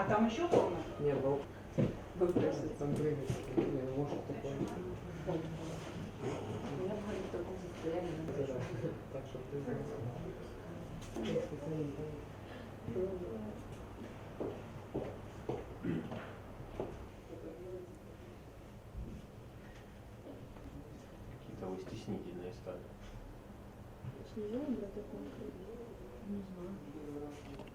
А там еще комната? Не ну, был. было. Там время, может такое. Так что ты Какие-то вы стеснительные стали. Не знаю.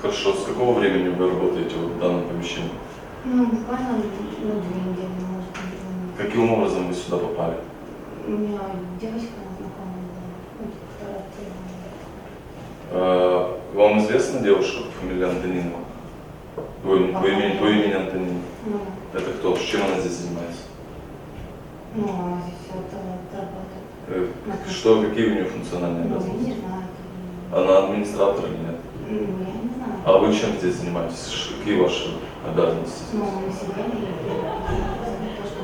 Хорошо, с какого времени вы работаете в данном помещении? Ну, буквально ну, две недели, может быть. Каким образом вы сюда попали? У меня девочка знакомая была, ну, Вам известна девушка по фамилии Антонина? Им- по имени, по имени Антонина. Ну, Это кто? Чем она здесь занимается? ну, она здесь вот э, работает. Э, Что, какие у нее функциональные Ну, я обязанности? не знаю. Она администратор или нет? Ну, я не знаю. А вы чем здесь занимаетесь? Какие ваши обязанности? Ну, мы сидели и что.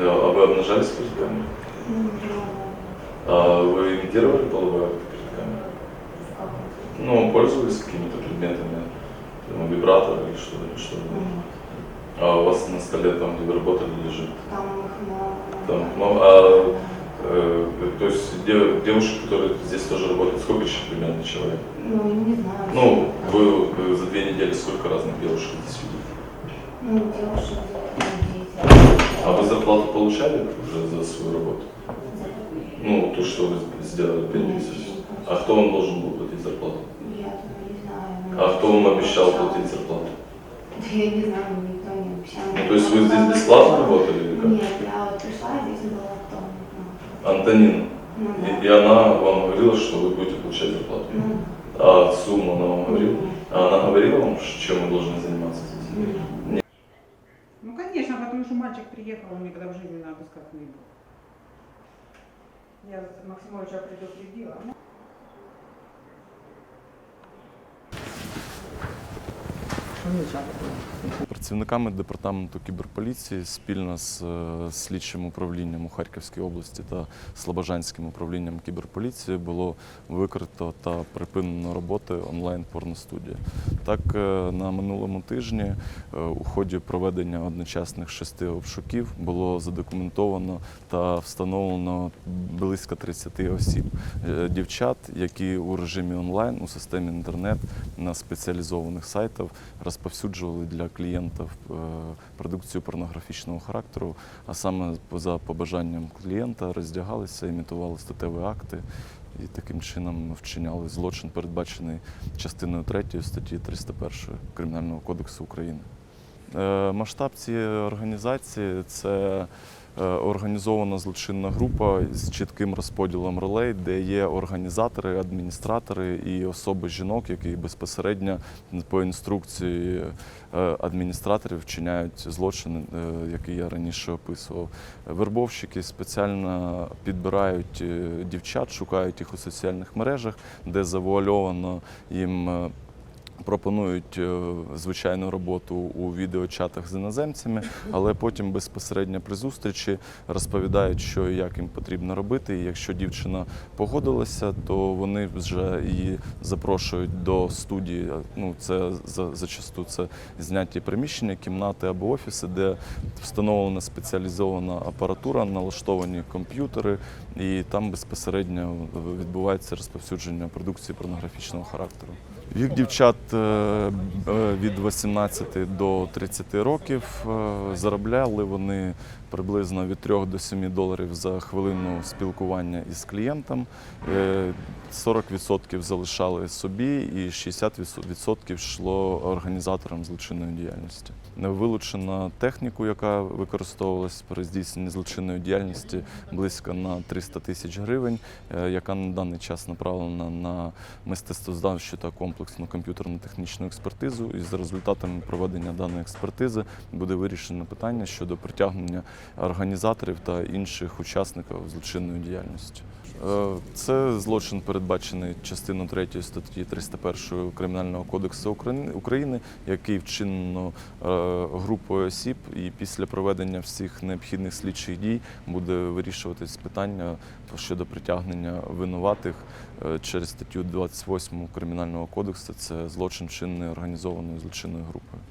Да, а вы обнажались перед камерой? Ну, ну, А вы имитировали половой акт перед камерой? Ну, пользовались какими-то предметами? Там, вибратор или что-то? или что-то? Ну, А у вас на столе, там, где вы работали, лежит? там их много. Там, ну, а, э, то есть де- девушек, которые здесь тоже работают, сколько еще примерно человек? Ну, не знаю. Ну, вы, за две недели сколько разных девушек здесь видели? Ну, девушек. А вы зарплату получали уже за свою работу? Ну, то, что вы сделали пять Нет, месяцев. не А кто вам должен был платить зарплату? Я не знаю. А кто вам обещал платить зарплату? Да я не знаю, никто не обещал. Ну, то есть вы здесь бесплатно работали или как? Нет, я вот пришла, здесь было кто ну, Антонина. ну, И, и она вам говорила, что вы будете получать зарплату. ну, А сумму она вам говорила? А она говорила вам, чем вы должны заниматься здесь? нет. Ну, конечно, потому что мальчик приехал, он никогда в жизни на обысках не был. Я Максимовича предупредила. Працівниками департаменту кіберполіції спільно з е, слідчим управлінням у Харківській області та Слобожанським управлінням кіберполіції було викрито та припинено роботи онлайн порностудії. Так, е, на минулому тижні е, у ході проведення одночасних шести обшуків було задокументовано та встановлено близько 30 осіб, дівчат, які у режимі онлайн у системі інтернет на спеціалізованих сайтах розповсюджували для клієнтів е, продукцію порнографічного характеру, а саме за побажанням клієнта роздягалися, імітували статеві акти і таким чином вчиняли злочин, передбачений частиною 3 статті 301 Кримінального кодексу України. Е, Масштаб цієї організації це організована злочинна група з чітким розподілом ролей, де є організатори, адміністратори і особи жінок, які безпосередньо по інструкції е, адміністраторів вчиняють злочини, е, які я раніше описував. Вербовщики спеціально підбирають е, дівчат, шукають їх у соціальних мережах, де завуальовано їм. Пропонують е, звичайну роботу у відеочатах з іноземцями, але потім безпосередньо при зустрічі розповідають, що і як їм потрібно робити. І якщо дівчина погодилася, то вони вже її запрошують до студії. Ну це за зачасту це зняті приміщення, кімнати або офіси, де встановлена спеціалізована апаратура, налаштовані комп'ютери, і там безпосередньо відбувається розповсюдження продукції порнографічного характеру. Вік дівчат е, е, від 18 до 30 років е, заробляли вони приблизно від 3 до 7 доларів за хвилину спілкування із клієнтом. Е, 40% залишали собі і 60% йшло організаторам злочинної діяльності. Не вилучена техніку, яка використовувалась при здійсненні злочинної діяльності, близько на 300 тисяч гривень, яка на даний час направлена на мистецтвознавчу та комплексну комп'ютерно-технічну експертизу. І за результатами проведення даної експертизи буде вирішено питання щодо притягнення організаторів та інших учасників злочинної діяльності. Е, Це злочин передбачений частиною 3 статті 301 Кримінального кодексу України, який вчинено е, групою осіб, і після проведення всіх необхідних слідчих дій буде вирішуватись питання щодо притягнення винуватих е, через статтю 28 Кримінального кодексу. Це злочин вчинений організованою злочинною групою.